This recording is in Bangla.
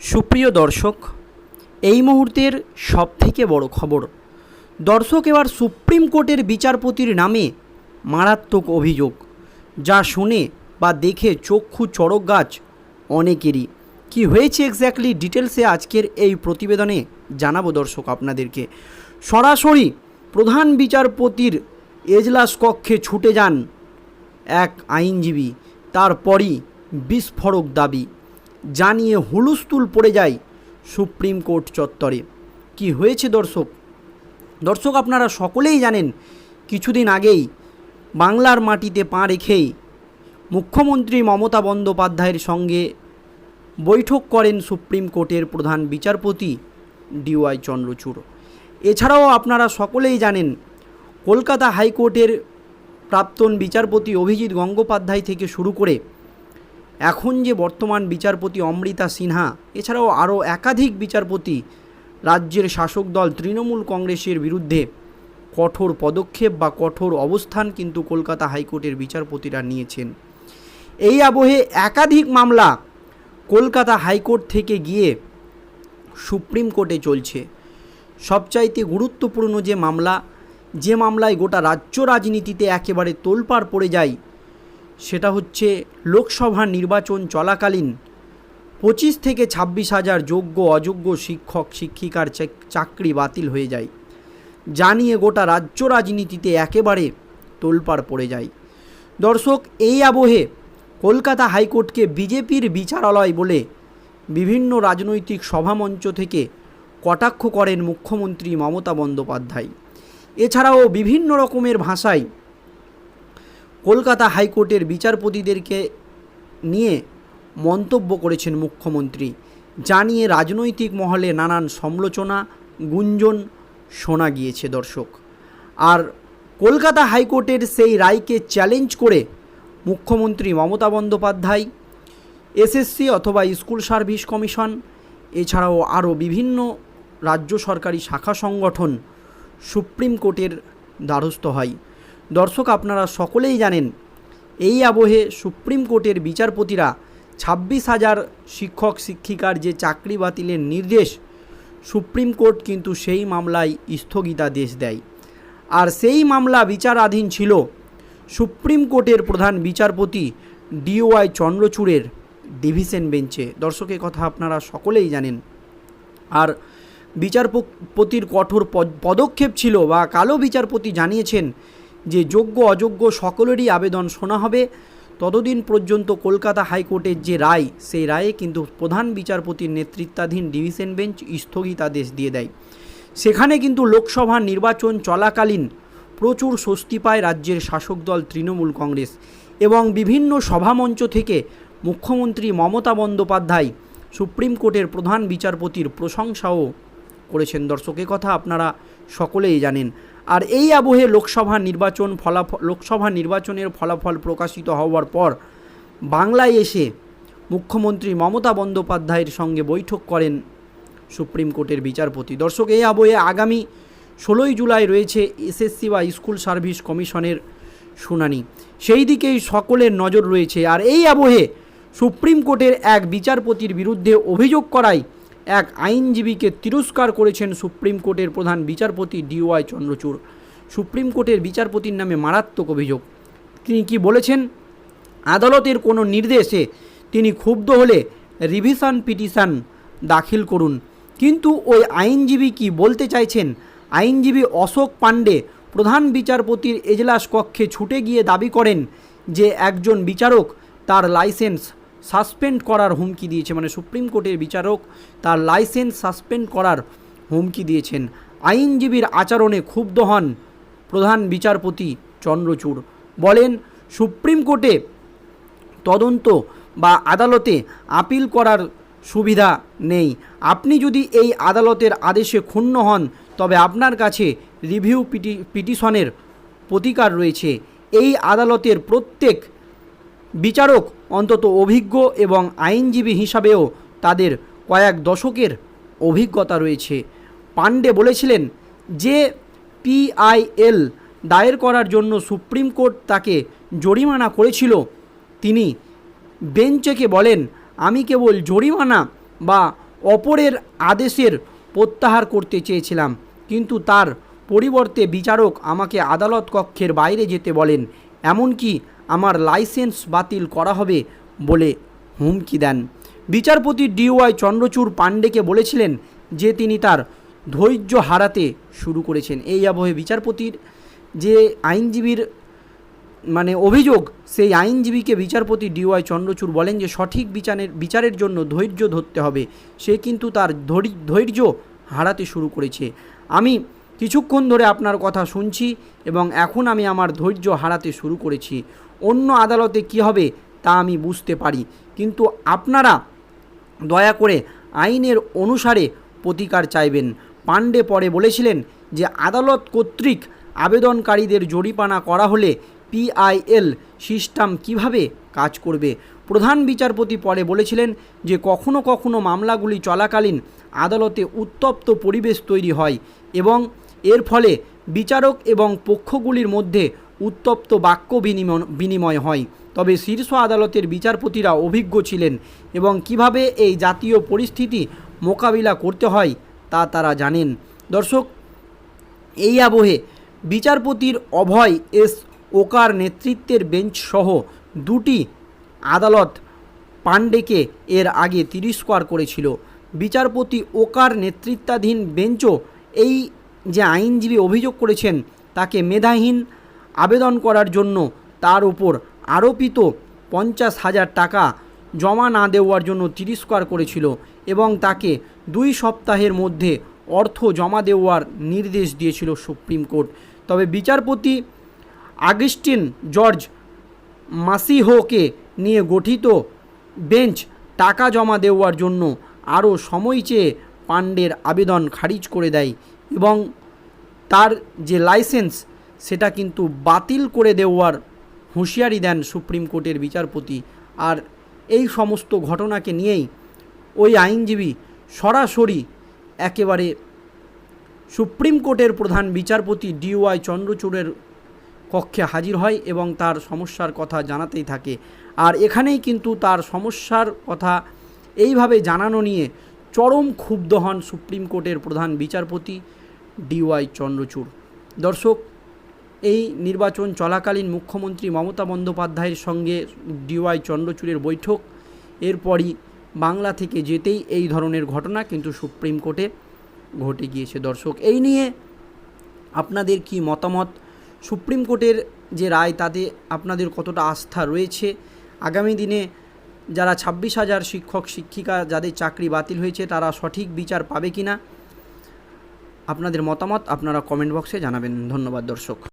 সুপ্রিয় দর্শক, এই মুহূর্তের সবথেকে বড় খবর, দর্শক এবার সুপ্রিম কোর্টের বিচারপতির নামে মারাত্মক অভিযোগ, যা শুনে বা দেখে চক্ষু চড়ক গাছ অনেকেরই। কি হয়েছে এক্স্যাক্টলি ডিটেলসে আজকের এই প্রতিবেদনে জানাব দর্শক আপনাদেরকে। সরাসরি প্রধান বিচারপতির এজলাস কক্ষে ছুটে যান এক আইনজীবী, তারপরই বিস্ফোরক দাবি। জানিয়ে হুলুস্থুল পড়ে যায় সুপ্রিম কোর্ট চত্বরে। কি হয়েছে দর্শক? দর্শক, আপনারা সকলেই জানেন, কিছুদিন আগেই বাংলার মাটিতে পা রেখেই মুখ্যমন্ত্রী মমতা বন্দ্যোপাধ্যায়ের সঙ্গে বৈঠক করেন সুপ্রিম কোর্টের প্রধান বিচারপতি ডিওয়াই চন্দ্রচূড়। এছাড়াও আপনারা সকলেই জানেন, কলকাতা হাইকোর্টের প্রাক্তন বিচারপতি অভিজিৎ গঙ্গোপাধ্যায় থেকে শুরু করে এখন যে বর্তমান বিচারপতি অমৃতা সিনহা, এছাড়াও আরও একাধিক বিচারপতি রাজ্যের শাসক দল তৃণমূল কংগ্রেসের বিরুদ্ধে কঠোর পদক্ষেপ বা কঠোর অবস্থান কিন্তু কলকাতা হাইকোর্টের বিচারপতিরা নিয়েছেন। এই আবহে একাধিক মামলা কলকাতা হাইকোর্ট থেকে গিয়ে সুপ্রিম কোর্টে চলছে। সবচাইতে গুরুত্বপূর্ণ যে মামলা, যে মামলায় গোটা রাজ্য রাজনীতিতে একেবারে তোলপাড় পড়ে যায় সেটা হচ্ছে লোকসভা নির্বাচন চলাকালীন পঁচিশ থেকে ছাব্বিশ হাজার যোগ্য অযোগ্য শিক্ষক, শিক্ষিকার চাকরি বাতিল হয়ে যায়। যা নিয়ে গোটা রাজ্য রাজনীতিতে একেবারে তোলপাড় পড়ে যায়। দর্শক, এই আবহে কলকাতা হাইকোর্টকে বিজেপির বিচারালয় বলে বিভিন্ন রাজনৈতিক সভামঞ্চ থেকে কটাক্ষ করেন মুখ্যমন্ত্রী মমতা বন্দ্যোপাধ্যায়। এছাড়াও বিভিন্ন রকমের ভাষায় কলকাতা হাইকোর্টের বিচারপতিদেরকে নিয়ে মন্তব্য করেছেন মুখ্যমন্ত্রী। জানিয়ে রাজনৈতিক মহলে নানান সমালোচনা, গুঞ্জন শোনা গিয়েছে দর্শক। আর কলকাতা হাইকোর্টের সেই রায়কে চ্যালেঞ্জ করে মুখ্যমন্ত্রী মমতা বন্দ্যোপাধ্যায়, এসএসসি অথবা স্কুল সার্ভিস কমিশন, এছাড়াও আরও বিভিন্ন রাজ্য সরকারি শাখা সংগঠন সুপ্রিম কোর্টের দ্বারস্থ হয়। দর্শক আপনারা সকলেই জানেন, এই আবহে সুপ্রিম কোর্টের বিচারপতিরা ছাব্বিশ হাজার শিক্ষক শিক্ষিকার যে চাকরি বাতিলের নির্দেশ, সুপ্রিম কোর্ট কিন্তু সেই মামলায় স্থগিতাদেশ দেয়। আর সেই মামলা বিচারাধীন ছিল সুপ্রিম কোর্টের প্রধান বিচারপতি ডিওয়াই চন্দ্রচূড়ের ডিভিশন বেঞ্চে। দর্শকের কথা আপনারা সকলেই জানেন। আর বিচারপতির কঠোর পদ- পদক্ষেপ ছিল বা কালো বিচারপতি জানিয়েছেন যে যোগ্য অযোগ্য সকলেরই আবেদন শোনা হবে, ততদিন পর্যন্ত কলকাতা হাইকোর্টের যে রায়, সেই রায়ে কিন্তু প্রধান বিচারপতির নেতৃত্বাধীন ডিভিশন বেঞ্চ স্থগিতাদেশ দিয়ে দেয়। সেখানে কিন্তু লোকসভা নির্বাচন চলাকালীন প্রচুর স্বস্তি পায় রাজ্যের শাসক দল তৃণমূল কংগ্রেস এবং বিভিন্ন সভামঞ্চ থেকে মুখ্যমন্ত্রী মমতা বন্দ্যোপাধ্যায় সুপ্রিম কোর্টের প্রধান বিচারপতির প্রশংসাও করেছেন। দর্শক, এ কথা আপনারা সকলেই জানেন। আর এই আবহে লোকসভা নির্বাচন ফলাফল, লোকসভা নির্বাচনের ফলাফল প্রকাশিত হওয়ার পর বাংলায় এসে মুখ্যমন্ত্রী মমতা বন্দ্যোপাধ্যায়ের সঙ্গে বৈঠক করেন সুপ্রিম কোর্টের বিচারপতি। দর্শক, এই আবহে আগামী ষোলোই জুলাই রয়েছে এসএসসি বা স্কুল সার্ভিস কমিশনের শুনানি। সেই দিকেই সকলের নজর রয়েছে। আর এই আবহে সুপ্রিম কোর্টের এক বিচারপতির বিরুদ্ধে অভিযোগ করায় এক আইনজীবীকে তিরস্কার করেছেন সুপ্রিম কোর্টের প্রধান বিচারপতি ডিওয়াই চন্দ্রচূড়। সুপ্রিম কোর্টের বিচারপতির নামে মারাত্মক অভিযোগ। তিনি কি বলেছেন? আদালতের কোনো নির্দেশে তিনি ক্ষুব্ধ হলে রিভিশন পিটিশন দাখিল করুন। কিন্তু ওই আইনজীবী কি বলতে চাইছেন? আইনজীবী অশোক পাণ্ডে প্রধান বিচারপতির এজলাস কক্ষে ছুটে গিয়ে দাবি করেন যে একজন বিচারক তার লাইসেন্স সাসপেন্ড করার হুমকি দিয়েছে মানে সুপ্রিম কোর্টের বিচারক তার লাইসেন্স সাসপেন্ড করার হুমকি দিয়েছেন। আইনজীবীর আচরণে ক্ষুব্ধ হন প্রধান বিচারপতি চন্দ্রচূড়। বলেন, সুপ্রিম কোর্টে তদন্ত বা আদালতে আপিল করার সুবিধা নেই। আপনি যদি এই আদালতের আদেশে ক্ষুণ্ণ হন, তবে আপনার কাছে রিভিউ পিটি, পিটিশনের প্রতিকার রয়েছে। এই আদালতের প্রত্যেক বিচারক অন্তত অভিজ্ঞ এবং আইনজীবী হিসাবেও তাদের কয়েক দশকের অভিজ্ঞতা রয়েছে। পাণ্ডে বলেছিলেন যে পিআইএল দায়ের করার জন্য সুপ্রিম কোর্ট তাকে জরিমানা করেছিল, তিনি বেঞ্চকে বলেন, আমি কেবল জরিমানা বা অপরের আদেশের প্রত্যাহার করতে চেয়েছিলাম, কিন্তু তার পরিবর্তে বিচারক আমাকে আদালত কক্ষের বাইরে যেতে বলেন। এমনকি আমার লাইসেন্স বাতিল করা হবে বলে হুমকি দেন। বিচারপতি ডিওয়াই চন্দ্রচূড় পাণ্ডেকে বলেছিলেন যে তিনি তার ধৈর্য হারাতে শুরু করেছেন। এই আবহে বিচারপতির যে আইনজীবীর মানে অভিযোগ, সেই আইনজীবীকে বিচারপতি ডিওয়াই চন্দ্রচূড় বলেন যে সঠিক বিচারের বিচারের জন্য ধৈর্য ধরতে হবে। সে কিন্তু তার ধৈর্য হারাতে শুরু করেছে। আমি কিছুক্ষণ ধরে আপনার কথা শুনছি এবং এখন আমি আমার ধৈর্য হারাতে শুরু করেছি। অন্য আদালতে কি হবে তা আমি বুঝতে পারি। কিন্তু আপনারা দয়া করে আইনের অনুসারে প্রতিকার চাইবেন। পাণ্ডে পরে বলেছিলেন যে আদালত কর্তৃক আবেদনকারীদের জরিপানা করা হলে পিআইএল সিস্টেম কীভাবে কাজ করবে? প্রধান বিচারপতি পরে বলেছিলেন যে কখনো কখনো মামলাগুলি চলাকালীন আদালতে উত্তপ্ত পরিবেশ তৈরি হয় এবং এর ফলে বিচারক এবং পক্ষগুলির মধ্যে উত্তপ্ত বাক্য বিনিময় বিনিময় হয়। তবে শীর্ষ আদালতের বিচারপতিরা অভিজ্ঞ ছিলেন এবং কীভাবে এই জাতীয় পরিস্থিতি মোকাবিলা করতে হয় তা তারা জানেন। দর্শক, এই আবহে বিচারপতির অভয় এস ওকার নেতৃত্বের বেঞ্চ সহ দুটি আদালত পাণ্ডেকে এর আগে তিরস্কার করেছিল। বিচারপতি ওকার নেতৃত্বাধীন বেঞ্চও এই যে আইনজীবী অভিযোগ করেছেন, তাকে মেধাহীন আবেদন করার জন্য তার উপর আরোপিত পঞ্চাশ হাজার টাকা জমা না দেওয়ার জন্য তিরস্কার করেছিল এবং তাকে দুই সপ্তাহের মধ্যে অর্থ জমা দেওয়ার নির্দেশ দিয়েছিল সুপ্রিম কোর্ট। তবে বিচারপতি আগস্টিন জর্জ মাসিহোকে নিয়ে গঠিত বেঞ্চ টাকা জমা দেওয়ার জন্য আরও সময় চেয়ে পাণ্ডের আবেদন খারিজ করে দেয় এবং তার যে লাইসেন্স সেটা কিন্তু বাতিল করে দেওয়ার হুঁশিয়ারি দেন সুপ্রিম কোর্টের বিচারপতি। আর এই সমস্ত ঘটনাকে নিয়েই ওই আইনজীবী সরাসরি একেবারে সুপ্রিম কোর্টের প্রধান বিচারপতি ডিওয়াই চন্দ্রচূড়ের কক্ষে হাজির হয় এবং তার সমস্যার কথা জানাতেই থাকে। আর এখানেই কিন্তু তার সমস্যার কথা এইভাবে জানানো নিয়ে চরম ক্ষুব্ধ হন সুপ্রিম কোর্টের প্রধান বিচারপতি ডিওয়াই চন্দ্রচূড়। দর্শক এই নির্বাচন চলাকালীন মুখ্যমন্ত্রী মমতা বন্দ্যোপাধ্যায়ের সঙ্গে ডিওয়াই চন্দ্রচূড়ের বৈঠক। এরপরই বাংলা থেকে যেতেই এই ধরনের ঘটনা কিন্তু সুপ্রিম কোর্টে ঘটে গিয়েছে। দর্শক, এই নিয়ে আপনাদের কি মতামত? সুপ্রিম কোর্টের যে রায়, তাতে আপনাদের কতটা আস্থা রয়েছে? আগামী দিনে যারা ছাব্বিশ হাজার শিক্ষক, শিক্ষিকা যাদের চাকরি বাতিল হয়েছে, তারা সঠিক বিচার পাবে কি না আপনাদের মতামত আপনারা কমেন্ট বক্সে জানাবেন। ধন্যবাদ, দর্শক।